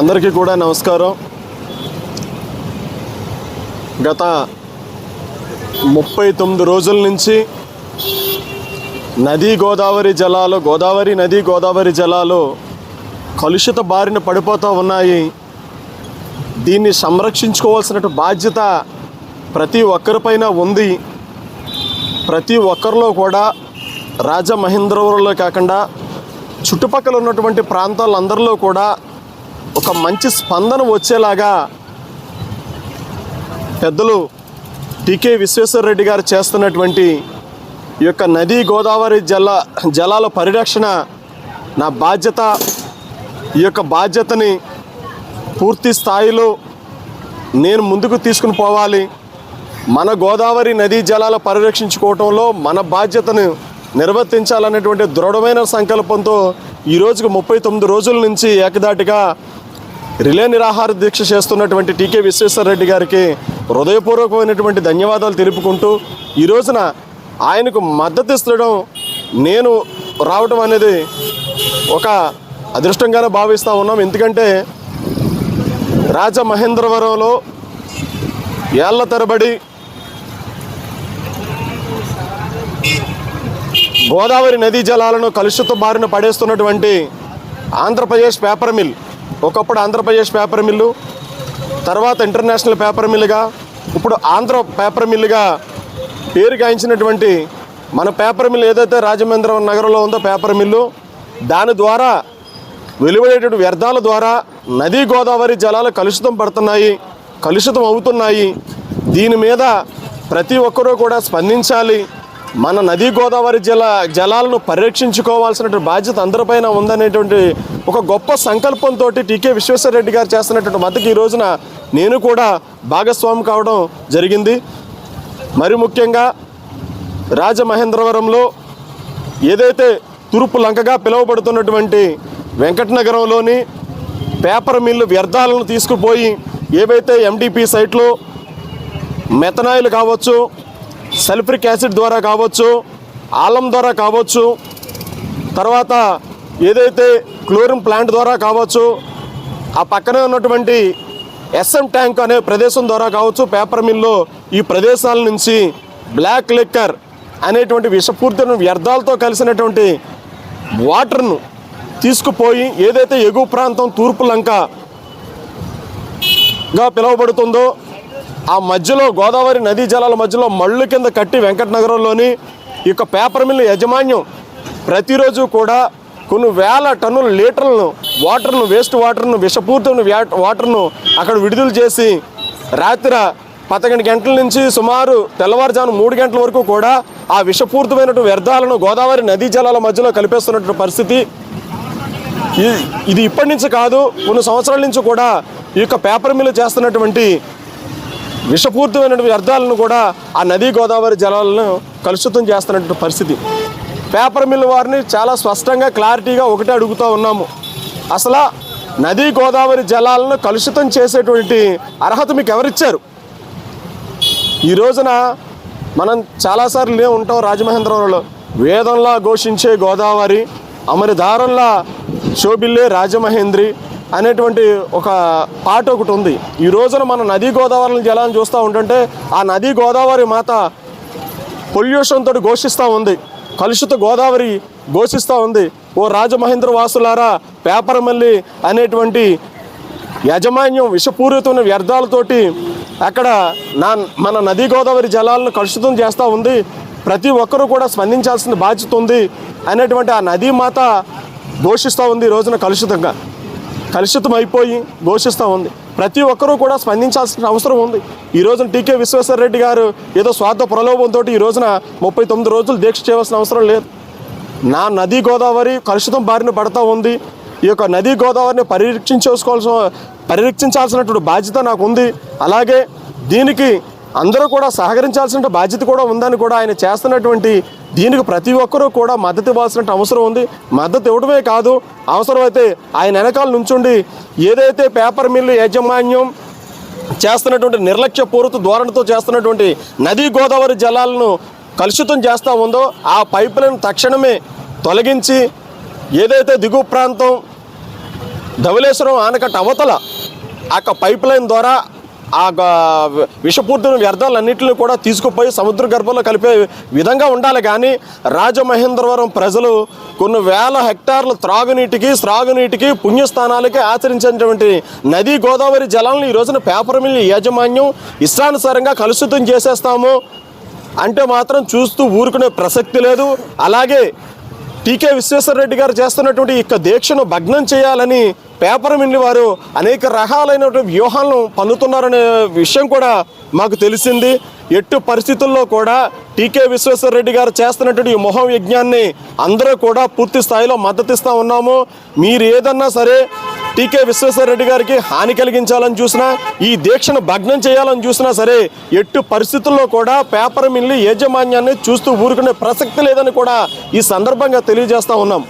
అందరికీ కూడా నమస్కారం. గత ముప్పై తొమ్మిది రోజుల నుంచి నదీ గోదావరి జలాలు గోదావరి నదీ గోదావరి జలాలు కలుషిత బారిన పడిపోతూ ఉన్నాయి. దీన్ని సంరక్షించుకోవాల్సిన బాధ్యత ప్రతి ఒక్కరిపైన ఉంది. ప్రతి ఒక్కరిలో కూడా రాజమహేంద్రవరంలో కాకుండా చుట్టుపక్కల ఉన్నటువంటి ప్రాంతాలందరిలో కూడా ఒక మంచి స్పందన వచ్చేలాగా పెద్దలు టికే విశ్వేశ్వరరెడ్డి గారు చేస్తున్నటువంటి ఈ యొక్క నదీ గోదావరి జల జలాల పరిరక్షణ నా బాధ్యత ఈ యొక్క బాధ్యతని పూర్తి స్థాయిలో నేను ముందుకు తీసుకుని పోవాలి. మన గోదావరి నదీ జలాల పరిరక్షించుకోవటంలో మన బాధ్యతను నిర్వర్తించాలనేటువంటి దృఢమైన సంకల్పంతో ఈ రోజుకు ముప్పై తొమ్మిది రోజుల నుంచి ఏకదాటిగా రిలే నిరాహార దీక్ష చేస్తున్నటువంటి టీకే విశ్వేశ్వరరెడ్డి గారికి హృదయపూర్వకమైనటువంటి ధన్యవాదాలు తెలుపుకుంటూ ఈ రోజున ఆయనకు మద్దతు ఇస్తడం నేను రావటం అనేది ఒక అదృష్టంగానే భావిస్తూ ఉన్నాం. ఎందుకంటే రాజమహేంద్రవరంలో ఏళ్ళ తరబడి గోదావరి నదీ జలాలను కలుషిత బారిన పడేస్తున్నటువంటి ఆంధ్రప్రదేశ్ పేపర్ మిల్ ఒకప్పుడు ఆంధ్రప్రదేశ్ పేపర్ మిల్లు తర్వాత ఇంటర్నేషనల్ పేపర్ మిల్లుగా ఇప్పుడు ఆంధ్ర పేపర్ మిల్లుగా పేరు గాయించినటువంటి మన పేపర్ మిల్ ఏదైతే రాజమహేంద్రం నగరంలో ఉందో పేపర్ మిల్లు దాని ద్వారా వెలువడేటువంటి వ్యర్థాల ద్వారా నదీ గోదావరి జలాలు కలుషితం పడుతున్నాయి కలుషితం అవుతున్నాయి. దీని మీద ప్రతి ఒక్కరూ కూడా స్పందించాలి. మన నదీ గోదావరి జల జలాలను పరిరక్షించుకోవాల్సిన బాధ్యత అందరిపైన ఉందనేటువంటి ఒక గొప్ప సంకల్పంతో టీకే విశ్వేశ్వరరెడ్డి గారు చేస్తున్నటువంటి మద్దతు ఈ రోజున నేను కూడా భాగస్వామి కావడం జరిగింది. మరి ముఖ్యంగా రాజమహేంద్రవరంలో ఏదైతే తూర్పు లంకగా పిలువబడుతున్నటువంటి వెంకటనగరంలోని పేపర్ మిల్లు వ్యర్థాలను తీసుకుపోయి ఏవైతే ఎండిపి సైట్లో మెథనాయిల్ కావచ్చు సల్ఫ్రిక్ యాసిడ్ ద్వారా కావచ్చు ఆలం ద్వారా కావచ్చు తర్వాత ఏదైతే క్లోరిన్ ప్లాంట్ ద్వారా కావచ్చు ఆ పక్కనే ఉన్నటువంటి ఎస్ఎం ట్యాంక్ అనే ప్రదేశం ద్వారా కావచ్చు పేపర్ మిల్లో ఈ ప్రదేశాల నుంచి బ్లాక్ లిక్కర్ అనేటువంటి విషపూరిత వ్యర్థాలతో కలిసినటువంటి వాటర్ను తీసుకుపోయి ఏదైతే ఎగువ ప్రాంతం తూర్పు లంకగా పిలువబడుతుందో ఆ మధ్యలో గోదావరి నదీ జలాల మధ్యలో మళ్ళు కింద కట్టి వెంకటనగరంలోని ఈ యొక్క పేపర్ మిల్ యాజమాన్యం ప్రతిరోజు కూడా కొన్ని వేల టన్నుల లీటర్లను వాటర్ను వేస్ట్ వాటర్ను విషపూరితమైన వాటర్ను అక్కడ విడుదల చేసి రాత్రి పదకొండు గంటల నుంచి సుమారు తెల్లవారుజాము మూడు గంటల వరకు కూడా ఆ విషపూరితమైనటువంటి వ్యర్థాలను గోదావరి నదీ జలాల మధ్యలో కలిపేస్తున్నటువంటి పరిస్థితి ఇది ఇప్పటి నుంచి కాదు కొన్ని సంవత్సరాల నుంచి కూడా ఈ యొక్క పేపర్ మిల్లు చేస్తున్నటువంటి విషపూరితమైన వ్యర్థాలను కూడా ఆ నదీ గోదావరి జలాలను కలుషితం చేస్తున్నటువంటి పరిస్థితి. పేపర్ మిల్ వారిని చాలా స్పష్టంగా క్లారిటీగా ఒకటే అడుగుతూ ఉన్నాము. అసలు నదీ గోదావరి జలాలను కలుషితం చేసేటువంటి అర్హత మీకు ఎవరిచ్చారు? ఈ రోజున మనం చాలాసార్లు ఉంటాం రాజమహేంద్రవరంలో. వేదంలా ఘోషించే గోదావరి అమరిదారంలా శోభిల్లే రాజమహేంద్రి అనేటువంటి ఒక పాట ఒకటి ఉంది. ఈ రోజున మన నదీ గోదావరి జలాన్ని చూస్తూ ఉంటుంటే ఆ నదీ గోదావరి మాత పొల్యూషన్తో ఘోషిస్తూ ఉంది. కలుషిత గోదావరి ఘోషిస్తూ ఉంది. ఓ రాజమహేంద్ర వాసులారా పేపర్ మల్లి అనేటువంటి యాజమాన్యం విషపూరితమైన వ్యర్థాలతోటి అక్కడ నా మన నదీ గోదావరి జలాలను కలుషితం చేస్తూ ఉంది. ప్రతి ఒక్కరూ కూడా స్పందించాల్సిన బాధ్యత ఉంది అనేటువంటి ఆ నదీ మాత ఘోషిస్తూ ఉంది ఈ రోజున కలుషితంగా. కలుషితం అయిపోయి ఘోషిస్తూ ఉంది. ప్రతి ఒక్కరూ కూడా స్పందించాల్సిన అవసరం ఉంది. ఈ రోజున టీకే విశ్వేశ్వర రెడ్డి గారు ఏదో స్వార్థ ప్రలోభంతో ఈ రోజున ముప్పై తొమ్మిది రోజులు దీక్ష చేయవలసిన అవసరం లేదు. నా నదీ గోదావరి కలుషితం బారిన పడతా ఉంది. ఈ యొక్క నదీ గోదావరిని పరిరక్షించేసుకోవాల్సిన పరిరక్షించాల్సినటువంటి బాధ్యత నాకు ఉంది. అలాగే దీనికి అందరూ కూడా సహకరించాల్సిన బాధ్యత కూడా ఉందని కూడా ఆయన చేస్తున్నటువంటి దీనికి ప్రతి ఒక్కరూ కూడా మద్దతు ఇవ్వాల్సిన అవసరం ఉంది. మద్దతు ఇవ్వడమే కాదు అవసరమైతే ఆయన వెనకాల నుంచుండి ఏదైతే పేపర్ మిల్లు యాజమాన్యం చేస్తున్నటువంటి నిర్లక్ష్యపూరిత ధోరణితో చేస్తున్నటువంటి నదీ గోదావరి జలాలను కలుషితం చేస్తూ ఉందో ఆ పైపులను తక్షణమే తొలగించి ఏదైతే దిగువ ప్రాంతం ధవళేశ్వరం ఆనకట్ట అవతల ఆ యొక్క పైప్ లైన్ ద్వారా ఆ విషపూర్తిని వ్యర్థాలన్నింటిని వ్యర్థాలన్నింటినీ కూడా తీసుకుపోయి సముద్ర గర్భంలో కలిపే విధంగా ఉండాలి. కానీ రాజమహేంద్రవరం ప్రజలు కొన్ని వేల హెక్టార్ల త్రాగునీటికి త్రాగునీటికి పుణ్యస్థానాలకి ఆచరించినటువంటి నది గోదావరి జలాలను ఈ రోజున పేపర్ మిల్ యాజమాన్యం ఇష్టానుసారంగా కలుషితం చేసేస్తాము అంటే మాత్రం చూస్తూ ఊరుకునే ప్రసక్తి లేదు. అలాగే టీకే విశ్వేశ్వరరెడ్డి గారు చేస్తున్నటువంటి ఇక దీక్షను భగ్నం చేయాలని పేపర్ మిల్లు వారు అనేక రకాలైనటువంటి వ్యూహాలను పన్నుతున్నారనే విషయం కూడా మాకు తెలిసింది. ఎట్టు పరిస్థితుల్లో కూడా టీకే విశ్వేశ్వరరెడ్డి గారు చేస్తున్నటువంటి ఈ మొహం యజ్ఞాన్ని అందరూ కూడా పూర్తి స్థాయిలో మద్దతిస్తూ ఉన్నాము. మీరు ఏదన్నా సరే టీకే విశ్వేశ్వరరెడ్డి గారికి హాని కలిగించాలని చూసినా ఈ దీక్షను భగ్నం చేయాలని చూసినా సరే ఎట్టు పరిస్థితుల్లో కూడా పేపర్ మిల్లి యాజమాన్యాన్ని చూస్తూ ఊరుకునే ప్రసక్తి లేదని కూడా ఈ సందర్భంగా తెలియజేస్తూ ఉన్నాం.